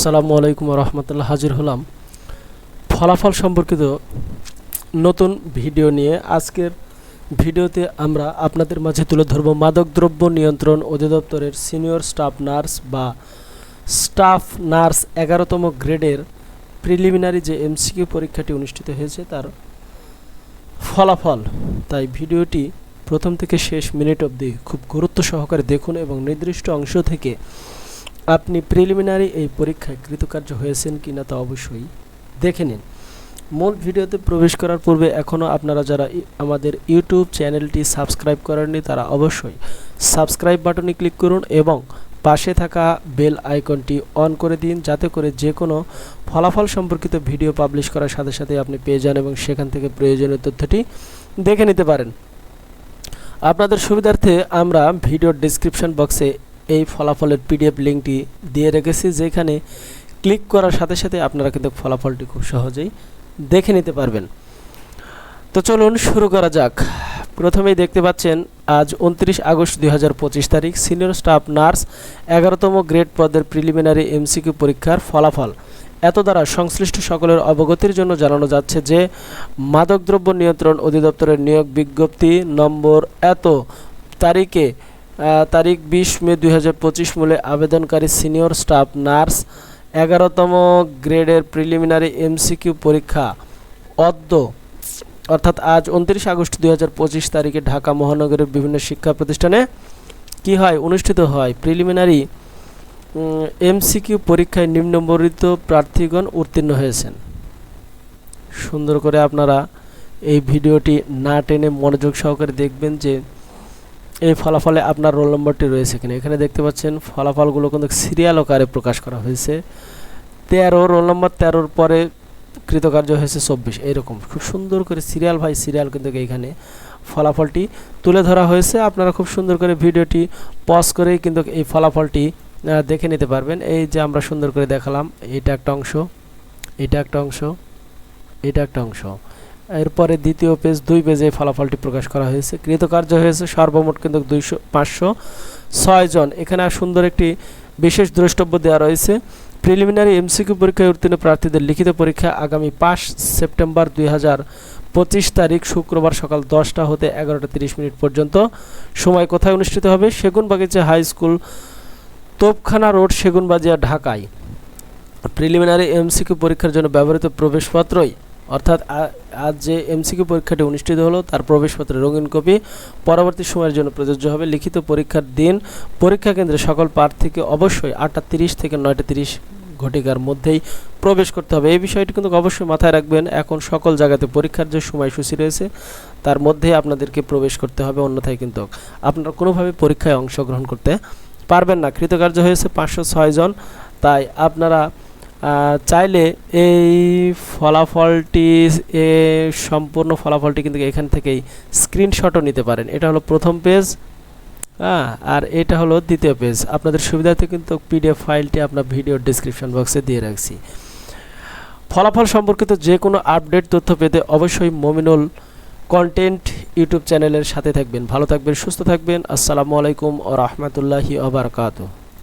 আসসালামু আলাইকুম রহমতুল্লাহ, হাজির হলাম। ফলাফল সম্পর্কিত নতুন ভিডিও নিয়ে। আজকের ভিডিওতে আমরা আপনাদের মাঝে তুলে ধরব মাদকদ্রব্য নিয়ন্ত্রণ অধিদপ্তরের সিনিয়র স্টাফ নার্স বা স্টাফ নার্স এগারোতম গ্রেডের প্রিলিমিনারি যে এমসিকিউ পরীক্ষাটি অনুষ্ঠিত হয়েছে, তার ফলাফল। তাই ভিডিওটি প্রথম থেকে শেষ মিনিট অবধি খুব গুরুত্ব সহকারে দেখুন এবং নির্দিষ্ট অংশ থেকে আপনি প্রিলিমিনারি এই পরীক্ষায় কৃতকার্য হয়েছেন কি না তা অবশ্যই দেখে নিন। মূল ভিডিওতে প্রবেশ করার পূর্বে এখনও আপনারা যারা আমাদের ইউটিউব চ্যানেলটি সাবস্ক্রাইব করেননি তারা অবশ্যই সাবস্ক্রাইব বাটনে ক্লিক করুন এবং পাশে থাকা বেল আইকনটি অন করে দিন যাতে করে যে কোনো ফলাফল সম্পর্কিত ভিডিও পাবলিশ করার সাথে সাথে আপনি পেয়ে যান এবং সেখান থেকে প্রয়োজনীয় তথ্যটি দেখে নিতে পারেন। আপনাদের সুবিধার্থে আমরা ভিডিও ডিসক্রিপশন বক্সে এই ফলাফলের পিডিএফ লিঙ্কটি দিয়ে রেখেছি, যেখানে ক্লিক করার সাথে সাথে আপনারা কিন্তু ফলাফলটি খুব সহজেই দেখে নিতে পারবেন। তো চলুন শুরু করা যাক। প্রথমেই দেখতে পাচ্ছেন, আজ উনত্রিশ আগস্ট দুই হাজার পঁচিশ তারিখ, সিনিয়র স্টাফ নার্স, এগারোতম গ্রেড পদের প্রিলিমিনারি এমসিকিউ পরীক্ষার ফলাফল। এত দ্বারা সংশ্লিষ্ট সকলের অবগতির জন্য জানানো যাচ্ছে যে, মাদকদ্রব্য নিয়ন্ত্রণ অধিদপ্তরের নিয়োগ বিজ্ঞপ্তি নম্বর এত তারিখে তারিখ বিশ মে দুই হাজার পঁচিশ মূলে আবেদনকারী সিনিয়র স্টাফ নার্স, এগারোতম গ্রেডের প্রিলিমিনারি এমসিকিউ পরীক্ষা অদ্য, অর্থাৎ আজ উনত্রিশ আগস্ট দুই হাজার পঁচিশ তারিখে ঢাকা মহানগরের বিভিন্ন শিক্ষা প্রতিষ্ঠানে কি হয়, অনুষ্ঠিত হয়? প্রিলিমিনারি এমসিকিউ পরীক্ষায় নিম্নবর্ণিত প্রার্থীগণ উত্তীর্ণ হয়েছেন। সুন্দর করে আপনারা এই ভিডিওটি না টেনে মনোযোগ সহকারে দেখবেন যে এই ফলাফলে আপনার রোল নম্বরটি রয়েছে কিনা? এখানে দেখতে পাচ্ছেন, ফলাফলগুলো কিন্তু সিরিয়াল আকারে প্রকাশ করা হয়েছে। তেরো রোল নম্বর তেরোর পরে কৃতকার্য হয়েছে চব্বিশ। এইরকম খুব সুন্দর করে সিরিয়াল ভাই সিরিয়াল কিন্তু এইখানে ফলাফলটি তুলে ধরা হয়েছে। আপনারা খুব সুন্দর করে ভিডিওটি পজ করেই কিন্তু এই ফলাফলটি দেখে নিতে পারবেন। এই যে আমরা সুন্দর করে দেখালাম, এটা একটা অংশ, এটা একটা অংশ, এটা একটা অংশ। এরপরে দ্বিতীয় পেজ, দুই পেজে ফলাফলটি প্রকাশ করা হয়েছে। কৃতকার্য হয়েছে সর্বমোট কিন্তু দুইশো, পাঁচশো ছয় জন। এখানে সুন্দর একটি বিশেষ দ্রষ্টব্য দেওয়া রয়েছে। প্রিলিমিনারি এমসিকিউ পরীক্ষায় উত্তীর্ণ প্রার্থীদের লিখিত পরীক্ষা আগামী পাঁচ সেপ্টেম্বর দুই পঁচিশ তারিখ শুক্রবার সকাল দশটা হতে এগারোটা তিরিশ মিনিট পর্যন্ত। সময় কোথায় অনুষ্ঠিত হবে? Segunbagicha high school, Topkhana road, সেগুনবাজিয়া, ঢাকায়। প্রিলিমিনারি এমসিকিউ পরীক্ষার জন্য ব্যবহৃত প্রবেশপত্রই অর্থাৎ আজ যে এমসিকিউ পরীক্ষাটি অনুষ্ঠিত হলো, তার প্রবেশপত্রের রঙিন কপি। পরবর্তী সময়ের জন্য প্রযোজ্য হবে লিখিত পরীক্ষার দিন। পরীক্ষা কেন্দ্রে সকল প্রার্থীকে অবশ্যই আটটা তিরিশ থেকে নয়টা তিরিশ ঘটিকার মধ্যেই প্রবেশ করতে হবে। এই বিষয়টি কিন্তু অবশ্যই মাথায় রাখবেন। এখন সকল জায়গাতে পরীক্ষার যে সময়সূচি রয়েছে, তার মধ্যেই আপনাদেরকে প্রবেশ করতে হবে। অন্যথায় কিন্তু আপনারা কোনোভাবে পরীক্ষায় অংশগ্রহণ করতে পারবেন না। কৃতকার্য হয়েছে পাঁচশো ছয় জন। তাই আপনারা চাইলে এই ফলাফলটি, এ সম্পূর্ণ ফলাফলটি কিন্তু এখান থেকেই স্ক্রিনশটও নিতে পারেন। এটা হলো প্রথম পেজ হ্যাঁ? আর এটা হলো দ্বিতীয় পেজ আপনাদের সুবিধার্থে কিন্তু পিডিএফ ফাইলটি আপনার ভিডিও ডিসক্রিপশন বক্সে দিয়ে রাখছি। ফলাফল সম্পর্কিত যে কোনো আপডেট তথ্য পেতে অবশ্যই মমিনুল কন্টেন্ট ইউটিউব চ্যানেলের সাথে থাকবেন। ভালো থাকবেন, সুস্থ থাকবেন। আসসালামু আলাইকুম ও রহমতুল্লাহি আবরকাত